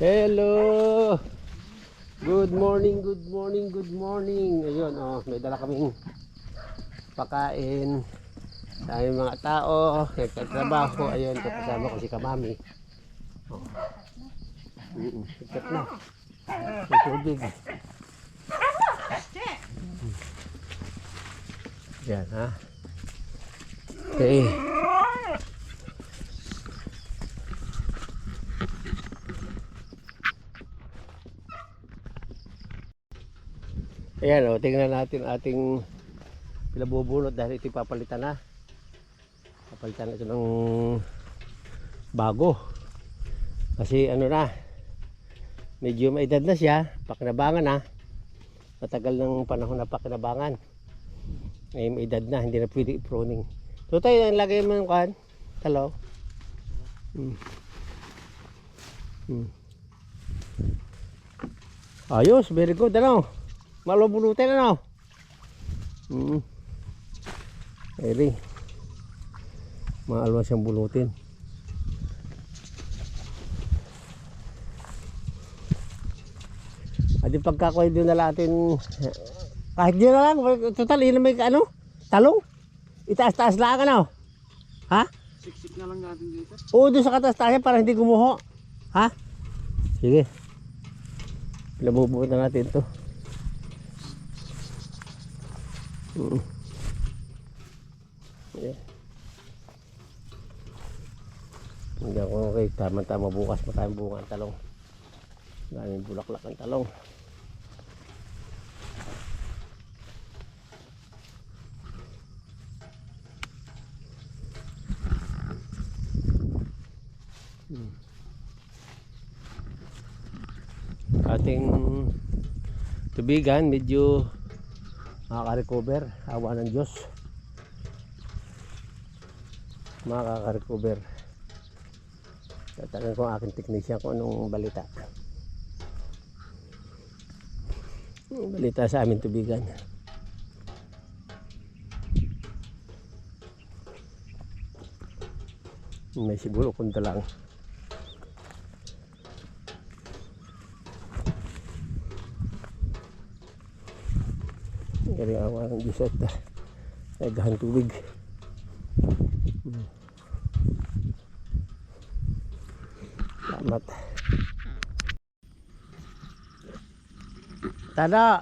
Hello! Good morning, good morning, good morning. Ayun, oh, may dala kaming pakain sa aming mga tao, nagtatrabaho. Ayun, kasama ko si Kamami. Oh. Mm Sikat na. May tubig. Yan, ha? Okay. Ayan o, tingnan natin ating pinabubunot dahil ito papalitan na. Papalitan na ito ng bago. Kasi ano na, medyo may na siya, pakinabangan na. Matagal ng panahon na pakinabangan. Ngayon may edad na, hindi na pwede i-pruning. So tayo, lagay mo ng kan, talo. Hmm. Hmm. Ayos, very good, ano? Malubulutin ano? Mm. Eri. Maalwas siyang bulutin. Adi pagkakoy doon na natin kahit di na lang total yun may ano talong itaas-taas lang ano ha Siksik na lang natin dito. oo doon sa katas-taas para hindi gumuho ha sige pinabubuo na natin to Mm. Yeah. Hindi okay. Tama-tama bukas makain bunga ang talong. Daming bulaklak ang talong. Hmm. Ating tubigan medyo makaka-recover awa ng Diyos. Makaka-recover. Tatagan ko ang aking technician kung anong balita. Ang balita sa amin tubigan? May siguro kunta lang Kaya awa ng Diyos at uh, tubig. Hmm. Salamat. Tana.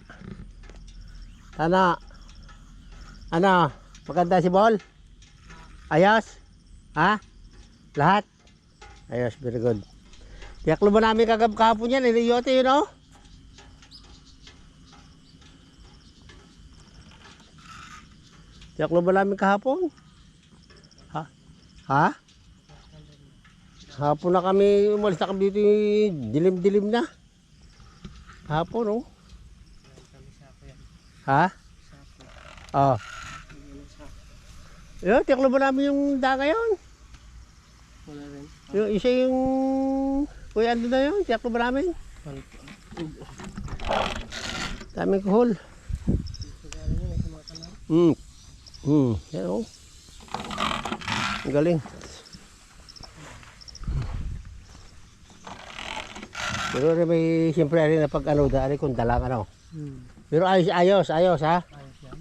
Tana. Ano? Maganda si Bol? Ayos? Ha? Lahat? Ayos, very good. Tiyaklo ba namin kagab kahapon yan? Iniyote yun, oh? Yaklo ba namin kahapon? Ha? Ha? Hapon na kami, umalis na kami dito, dilim-dilim na. Hapon, oh. Ha? Oh. Yun, tiklo ba namin yung daga yun? Wala rin. Yung isa yung, kuya ano na yun, tiklo ba namin? Daming kuhol. Hmm. Hmm. Yan oh. Ang galing. Pero rin may siyempre rin na pag ano dahil kung dalang ano. Hmm. Pero ayos, ayos, ayos ha. Ayos yan.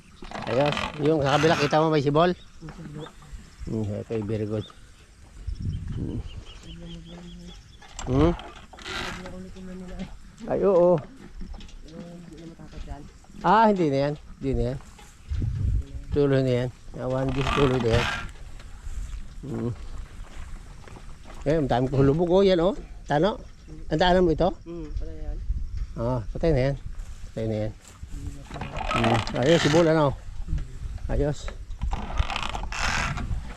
Ayos. Yung sa kabila kita mo may sibol. Hmm, okay, very good. Hmm. Hmm? Ay, oo. Ah, hindi na yan. Hindi na yan. Tuloy na yan. Awan Diyos tuloy na yan. Hmm. Eh, ang dami ko hulubog oh, yan oh. Tano? Ang daanan mo ito? Hmm, pala yan. Ah, patay na yan. Patay na yan. Hmm. Ayos, si Bola ano? Ayos.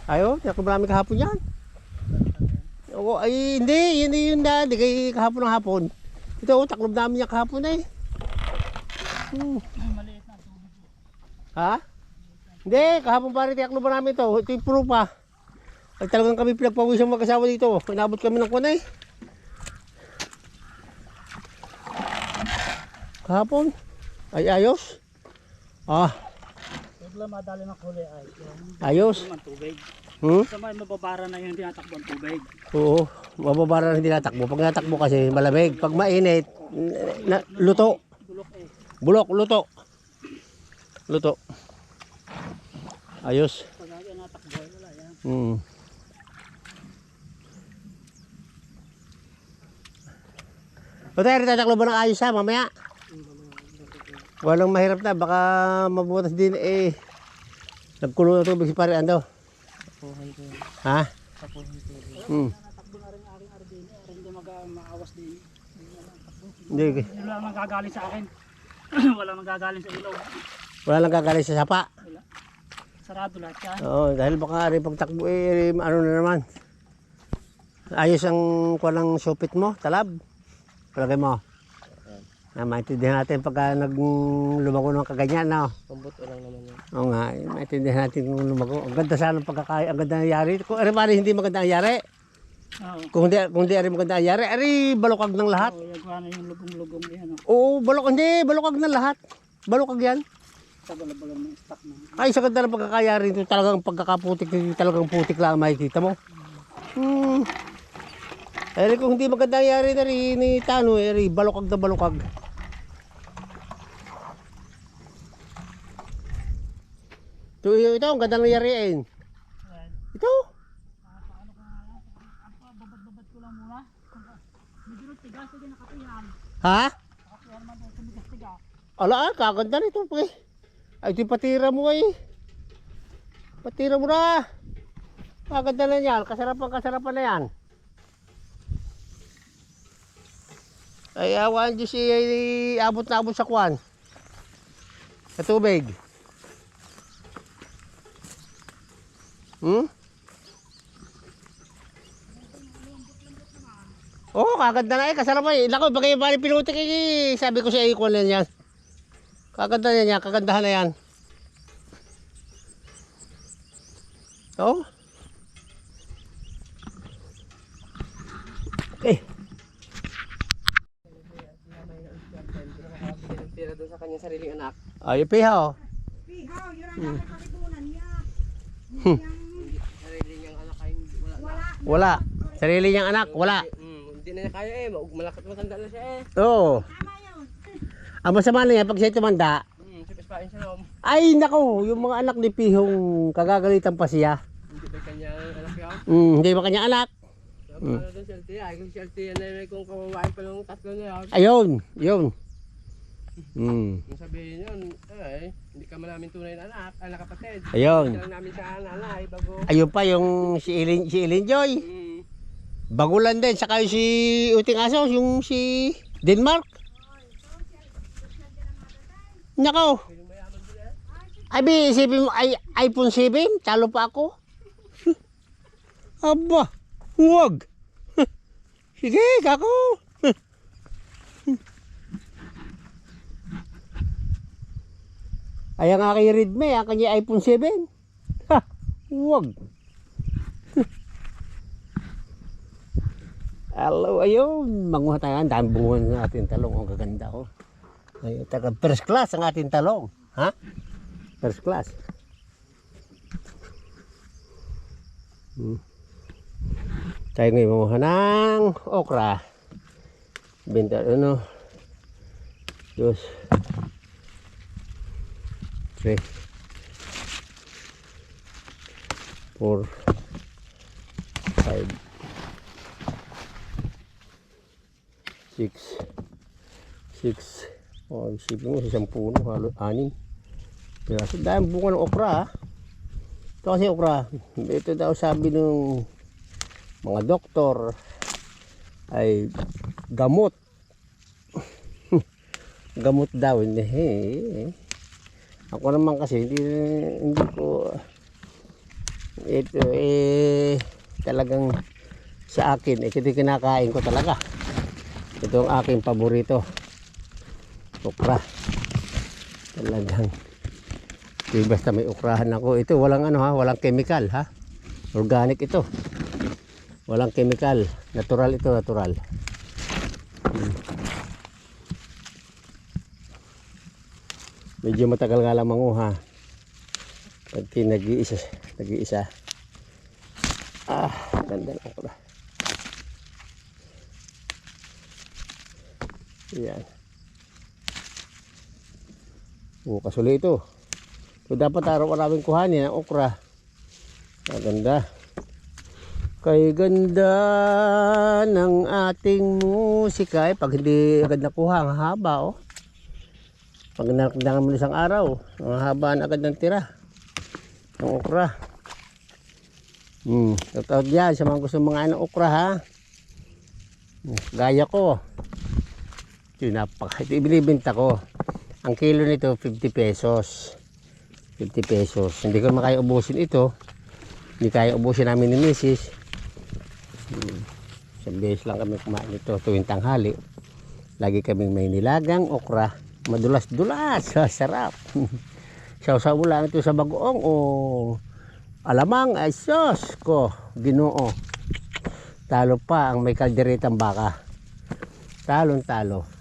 Ayo, ako marami kahapon yan. Oo, ay hindi, hindi yun na, hindi kay kahapon ng hapon. Ito, oh, taklob namin yan kahapon eh. Hmm. Maliit na. Ha? Hindi, kahapon pa rin taklob namin ito. Ito yung puro pa. Ay talagang kami pinagpawisang mag-asawa dito. Inabot kami ng kunay. Kahapon. Ay ayos. Ah. Lang madali ng huli ay yung Ayos. tubig. Hmm? Sa may mababara na yung tinatakbo ang tubig. Oo. Mababara na hindi natakbo. Pag natakbo kasi malamig. Pag mainit, na, luto. Bulok eh. Bulok, luto. Luto. Ayos. Wala. Hmm. O tayo, tataklo ba ng ayos ha, mamaya? Walang mahirap na, baka mabutas din eh. Nagkulo na tubig si pare Ando. Ha? Hmm. Hindi mag maawas din. Hindi. Yun lang ang gagaling sa akin. wala nang gagaling sa ilaw. Wala lang gagaling sa sapa. Wala. Sarado lahat yan. Oo, dahil baka rin pagtakbo eh, ano na naman. Ayos ang kuwalang supit mo, talab. Palagay mo. Na maintindihan natin pagka nag lumago ng kaganyan, no? Pambuto lang naman yun. Oo nga, eh, maintindihan natin kung lumago. Ang ganda sana ng pagkakaya, ang ganda ng yari. Kung ari pare, hindi maganda ang yari. Oo. Kung hindi, kung hindi ari maganda ang yari, ari balukag ng lahat. Oo, yung na yung lugong-lugong yan. Oh. Oo, balukag, hindi, balukag ng lahat. Balukag yan. Sa balabalan ng stock na. Ay, sa ganda ng pagkakayari ito, talagang pagkakaputik, talagang putik lang ang makikita mo. Hmm. Ay, kung hindi maganda yari na rin ni Tano, eh, rin, balukag na balukag. Ito, ito, ang ganda ng yariin. Ayan. Ito. Ha? Ala, ah, kaganda nito, pre. Ay, yung patira mo ay. Patira mo na. Kaganda na yan. Kasarapan, kasarapan na yan. Ay, awan Diyos ay, ay abot na abot sa kwan. Sa tubig. Hmm? Oo, oh, kaganda na eh. Kasarapan eh. Lako, bagay bali pinutik eh. Sabi ko sa iyo, kwan na yan. Kaganda na yan, kagandahan na yan. Oh. Eh, Nakakabigyan ng pera doon sa kanyang sariling anak. ay piha oh. Pihaw, yun ang dapat katipunan niya. Hmm. Yung Sarili niyang anak ay wala wala. Sarili niyang anak, wala. Hmm, hindi na niya kaya eh. Ma- Malakat matanda na siya eh. Oo. Yun. Ang masama na yan, pag siya tumanda, Hmm, siya no. ay nako, yung mga anak ni Pihong kagagalitan pa siya. Hindi ba kanyang anak yan? Hmm, hindi ba kanya anak? Hmm. Ano doon si Ay, kung si na yun, kung kawawain pa lang tatlo na yan. Ayun, yun. Hmm, Kung sabihin yun, eh, hindi ka man namin tunay na anak, anak kapatid. ayun. Lang namin sa nanay, bago. Ayun pa yung si Ilin, si Ilin Joy. Hmm. Bagulan din, saka yung si Uting Aso, yung si Denmark. Nako. Ay, bi, isipin mo, ay, iPhone 7, talo pa ako. Aba, huwag. Sige, kako. Ay, ang aking Redmi, ang kanya iPhone 7. Ha, huwag. Hello, ayun. Manguha tayo. Ang dami bunga ng ating talong. Ang gaganda ko. Ayun, taga first class ang ating talong. Ha? First class. Hmm. Tayo ngayon manguha ng okra. Benta, ano? Dos. Three. Four. Five. Six. Six. Oh, isipin mo, isang puno, halo, anim. Piraso. Dahil bunga ng okra, ha? Ito kasi okra. Ito daw sabi ng mga doktor ay gamot. gamot daw. Hindi. eh. Ako naman kasi hindi, hindi ko ito eh talagang sa akin eh ito kinakain ko talaga. Ito ang aking paborito. Okra. Talagang Di basta may ukrahan ako. Ito walang ano ha, walang chemical ha. Organic ito. Walang chemical. Natural ito, natural. Hmm. Medyo matagal nga lang manguha. Pag nag-iisa, nag-iisa. Ah, ganda ng okra. Yan. Oh, kasuli ito. So, dapat araw-arawin kuhanin ang okra. Maganda. Kay ganda ng ating musika eh. Pag hindi agad nakuha, ang haba oh. Pag nakakdangan mo isang araw, ang haba na agad ng tira. Ng okra. Hmm. Totoo yan sa mga gusto mga ano okra ha. Gaya ko. Ito napaka. Ito ibinibenta ko. Ang kilo nito 50 pesos. 50 pesos. Hindi ko makaya ubusin ito. Hindi kaya ubusin namin ni Mrs. Hmm. Isang beses lang kami kumain nito tuwing tanghali. Lagi kaming may nilagang okra. Madulas-dulas. Sarap. Sausaw mo lang ito sa bagoong o alamang ay sos ko. Ginoo. Talo pa ang may kalderetang baka. Talon talo.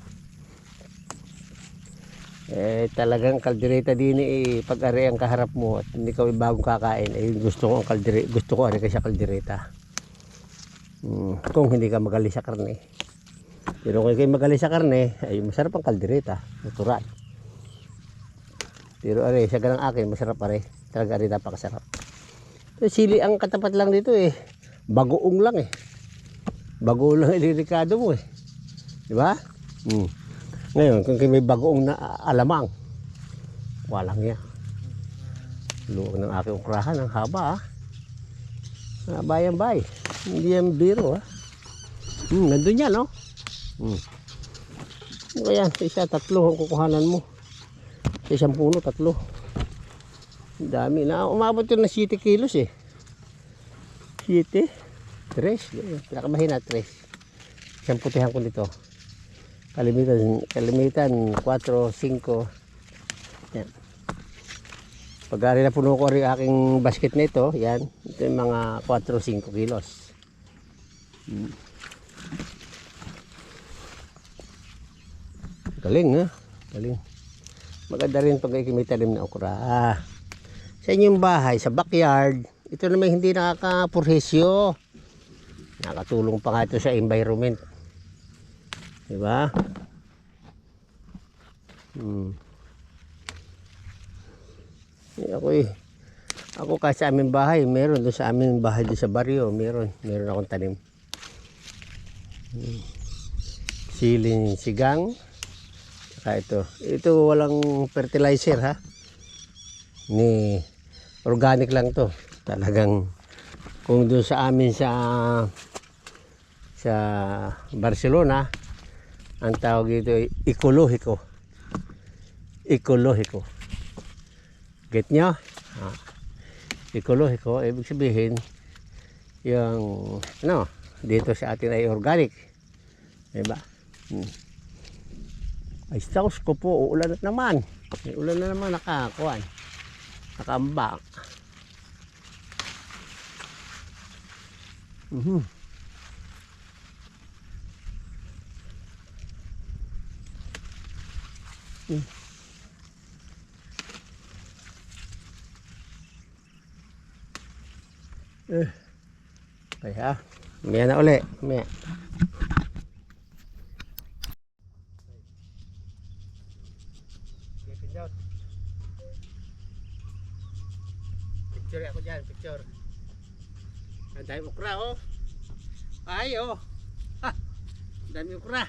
Eh talagang kaldereta din eh pag ari ang kaharap mo at hindi ka bagong kakain eh gusto ko ang kaldere gusto ko ari kasi kaldereta. Hmm, kung hindi ka magaling sa karne. Pero kung kayo magaling sa karne, ay masarap ang kaldereta, natural. Pero ari, sa ganang akin, masarap ari. Talaga ari napakasarap. So, sili ang katapat lang dito eh. Bagoong lang eh. Bagoong lang ililikado mo eh. Di ba? Hmm. Ngayon, kung may bagoong na alamang, walang yan. Luwag ng aking ukrahan, ang haba ah. Ah, bayan bay. Hindi yan biro ah. Hmm, nandun yan no? Hmm. Kaya, sa isa, tatlo ang kukuhanan mo. Sa isang puno, tatlo. Dami na. Umabot yun na 7 kilos eh. 7? 3. Pinakamahina, 3. Isang putihan ko dito. Kalimitan, kalimitan 4, 5. Yan. Pag ari na puno ko rin aking basket na ito, yan. Ito yung mga 4, 5 kilos. Hmm. Galing ha? Galing. Maganda rin pag ikimitalim na okra. Ah, sa inyong bahay, sa backyard, ito naman hindi nakakapurhesyo. Nakatulong pa nga ito sa environment. Diba? Hmm. Eh, ako eh. Ako kasi sa aming bahay, meron doon sa aming bahay doon sa baryo, meron. Meron akong tanim. Hmm. Siling sigang. Saka ito. Ito walang fertilizer ha. Ni organic lang to. Talagang kung doon sa amin sa sa Barcelona ang tawag dito ay ekologiko. Ekologiko. Get nyo? Ah. Ekologiko, ibig sabihin yung ano, dito sa atin ay organic. Diba? Hmm. Ay, saus ko po, uulan na naman. May ulan na naman nakakuan. Nakaambak. Mhm. Mm. Eh. Kaya, mamaya na uli. Pindot. Picture ako dyan, picture. Ang dami ukra oh. Ay oh. Ha! Ang dami ukra.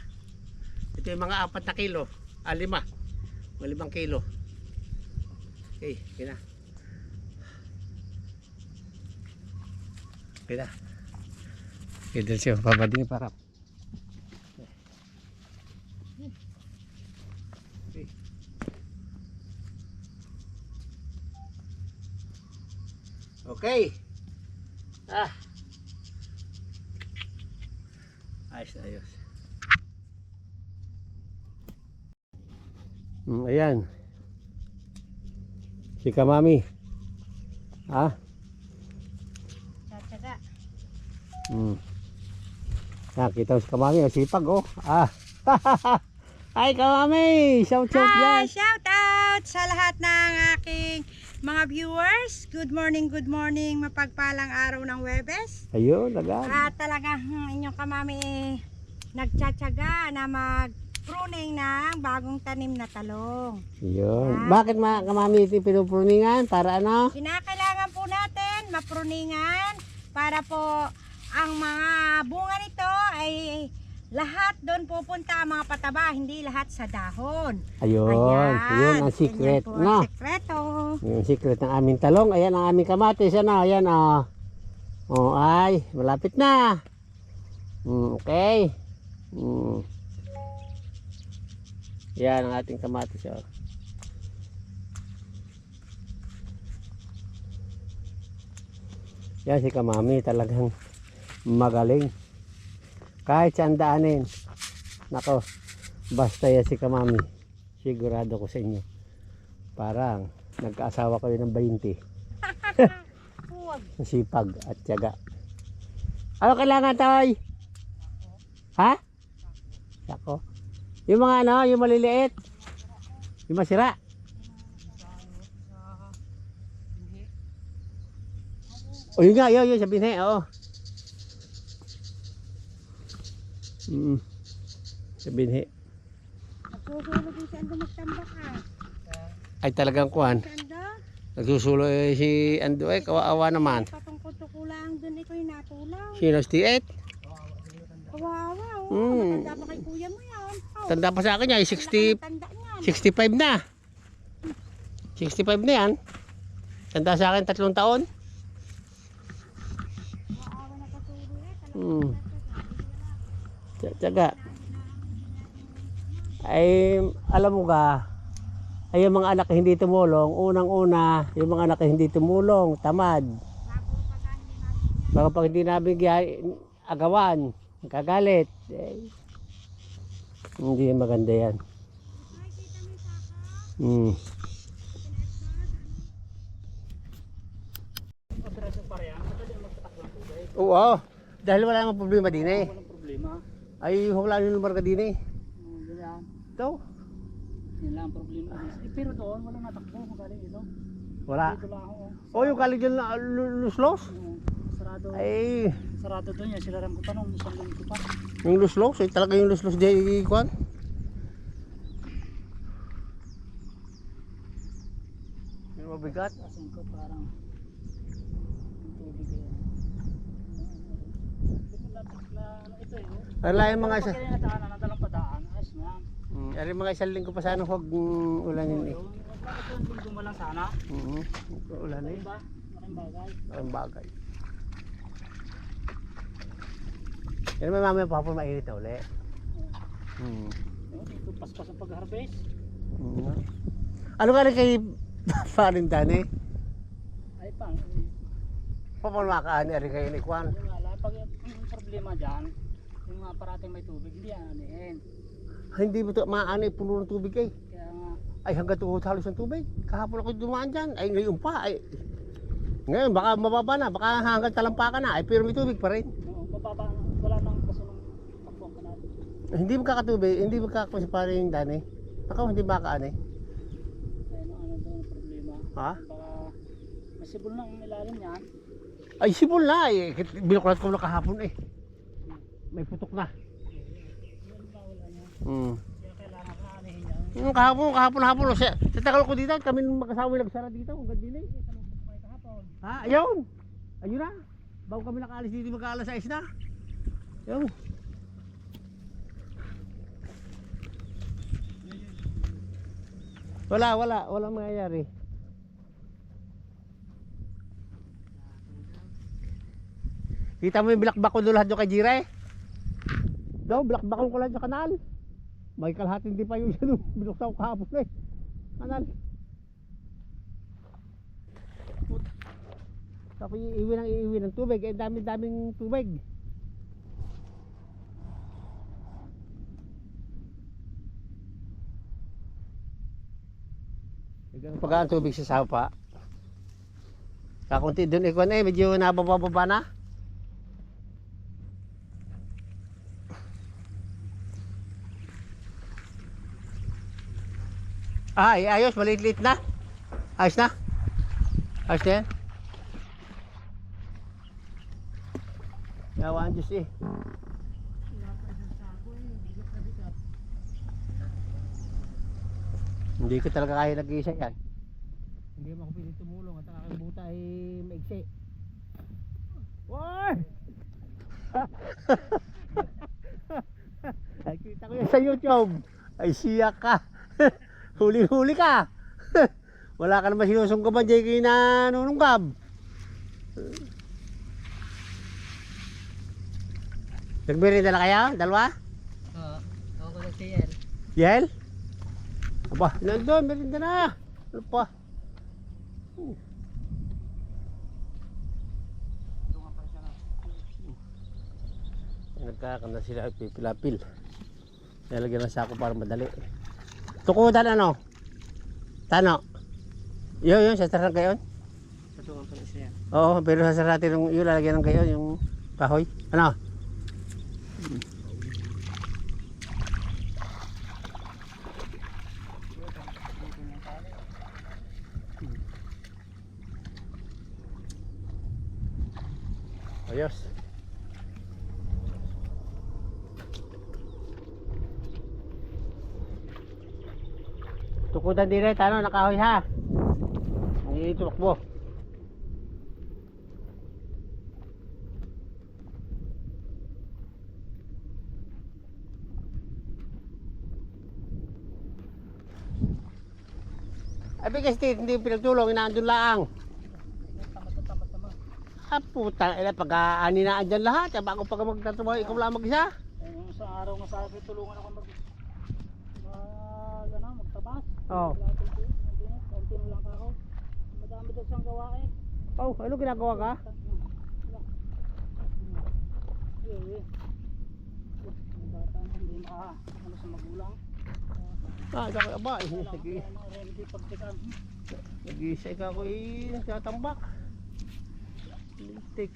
Ito yung mga apat na kilo. Ah, lima. Mga limang kilo. Okay, okay na. Okay na. Dahil siya pabading parap. Okay. Ah. Ayos na ayos. Mm, ayan. Si Kamami. Ha? Mm. Nakita mo si Kamami. Ang sipag oh. Ah. Hi Kamami! Shout shout Hi! yan. Shout out sa lahat ng aking Mga viewers, good morning, good morning. Mapagpalang araw ng Webes. Ayun, agad. At talaga hmm, inyong kamami eh, nagtsatsaga na mag pruning ng bagong tanim na talong. Ayun. Bakit ma kamami ito pinupruningan? Para ano? Kinakailangan po natin mapruningan para po ang mga bunga nito ay lahat doon pupunta ang mga pataba, hindi lahat sa dahon. Ayun. Yun ang secret. Po No? ang sekreto. Yung secret ng aming talong. Ayan ang aming kamatis. Ano? Ayan oh. Oh, ay. Malapit na. Mm, okay. Mm. Yan ang ating kamatis. Oh. Yan si Kamami talagang magaling. Kahit saan daanin. Nako, basta yan si Kamami. Sigurado ko sa inyo. Parang nagkaasawa kayo ng 20. Huwag. Sipag at tiyaga. Ano kailangan tayo? Ha? Sako. Yung mga ano, yung maliliit. Yung masira. O yun nga, yun, yun, sa binhe, oo. Mm. Sa binhe. Nagsusulog yung sando magtambak ha. Ay talagang kuhan. Nagsusulo eh, si Ando eh, kawaawa naman. patungkol lang doon ikaw yung natulaw. Sino si Tiet? Kawawa oh. Hmm. Matanda pa kay kuya mo yan. Oh, Tanda pa sa akin eh, 60, Tanda niyan. 65 na. 65 na yan. Tanda sa akin tatlong taon. Kawawa na katuloy eh. Talagang Hmm. Tsaga. Ay, alam mo ka, ay yung mga anak na hindi tumulong, unang-una, yung mga anak na hindi tumulong, tamad. Baka pag hindi nabigyan, agawan, kagalit. Eh, hindi maganda yan. Hmm. Oo, dahil wala namang problema din eh. Walang problema. Ay, wala yung lugar ka din eh. Oh, ganyan. Ito, Yan lang ang problema. Eh, pero doon, walang natakbo. Magaling ito. wala. Dito lang ako. Oh, yung college na uh, lu- luslos? Oh, sarado. Ay, Sarado doon yan. Sinaram ko pa nung isang linggo pa. yung luslos, ay talaga yung luslos di kwan. Yung mabigat. Kasi ko parang yung tubig yan. Ito na, na, ito eh. oh. Ala yung mga isa, Pag yan nadaanan, nadalang padaan. Ayos na yan. mm, ala yung mga isang linggo pa sana huwag ulanin eh. Linggo mo lang sana? Mm Ulan eh. Malaking bagay. Ang bagay. Yan naman mamaya papun mainit na uli. Hmm. Paspas ang pag-harvest. Mm. Ano ka rin kay Farin Dani? Ay pang. Papamakaan niya rin kayo ni Kwan. Pag yung yung problema dyan, yung mga parating may tubig, hindi yan anihin. Hindi mo ito maano eh, puno ng tubig eh. Kaya nga, Ay hanggang tuhod halos ng tubig. Kahapon ako dumaan dyan. Ay ngayon pa. Ay. Ngayon baka mababa na. Baka hanggang talampakan na. Ay pero may tubig pa rin. oo, mababa, wala nang kasunong takbong kanal. Hindi magkakatubig. Hindi magkakakuha si paring Dani. Ako hindi makaano eh. Ayun ang ano doon ang problema. Ha? Baka masibol na ang ilalim niyan. Ay sibol na eh. Binukulat ko na kahapon eh. May putok na. Hmm. Na. Yung kahapon, kahapon, hapon. Sa, sa tagal ko dito, kami mag-asawa yung nagsara dito. Ang ganda eh. Kahapon. Ha? Ayun. Ayun na. Bago kami nakaalis dito mag-aalas sa isna. Ayun. Wala, wala. Wala mangyayari. Kita mo yung bilakbak ko doon lahat yung kay Jire? Daw, bilakbak ko lang sa kanal. May kalahating di pa yung siya nung binuksan ko kahapon eh. Kanal. Tapos iiwi ng iiwi ng tubig. Eh, dami-daming tubig. Pag ang tubig sa sapa. Kakunti doon ikon eh, medyo nabababa na. Ay, ayos, maliit-liit na. Ayos na. Ayos na yan? Yawaan Diyos eh. Hindi ko talaga kaya nag-iisa yan. Hindi mo ako pilit tumulong at ang aking buta ay maigsi. Woy! Nakita ko yan sa YouTube. Ay siya ka. Huli-huli ka. Wala ka naman sinusunggaban dyan kay nanunungkab. Nagmerinda na kayo? Dalawa? Oo. Ako ko na siya yan. Yel? Aba, nandun, merinda na. Ano pa? Nagkakanda sila pipilapil. Nalagyan ng sako para madali. Tukudan ano? Tano? Yun, yun, sasaran kayo? Patungan pa siya. Oo, pero sasaratin yung yun, lalagyan ng kayo, yung kahoy. Ano? Ayos. Tukutan din rin, ano, nakahoy ha. Hindi tumakbo. Abi kasi hindi pinagtulong, inaandun lang. Ah, puta, ila pag aani na andyan lahat, eh, bago pag magtatrabaho, ikaw lang mag-isa. Eh, sa araw nga sabi, tulungan ako mag... ano, magtabas. Oo. Wala akong tiyo, hindi na, konti na lang ako. Madami daw siyang gawain. Oh, ano ginagawa ka? Eh, eh. Ah, ikaw, aba, eh, Kailangan nag- ko ano, remedy pagtikan. nag-isa ikaw ko eh, nagtatambak. Lintik.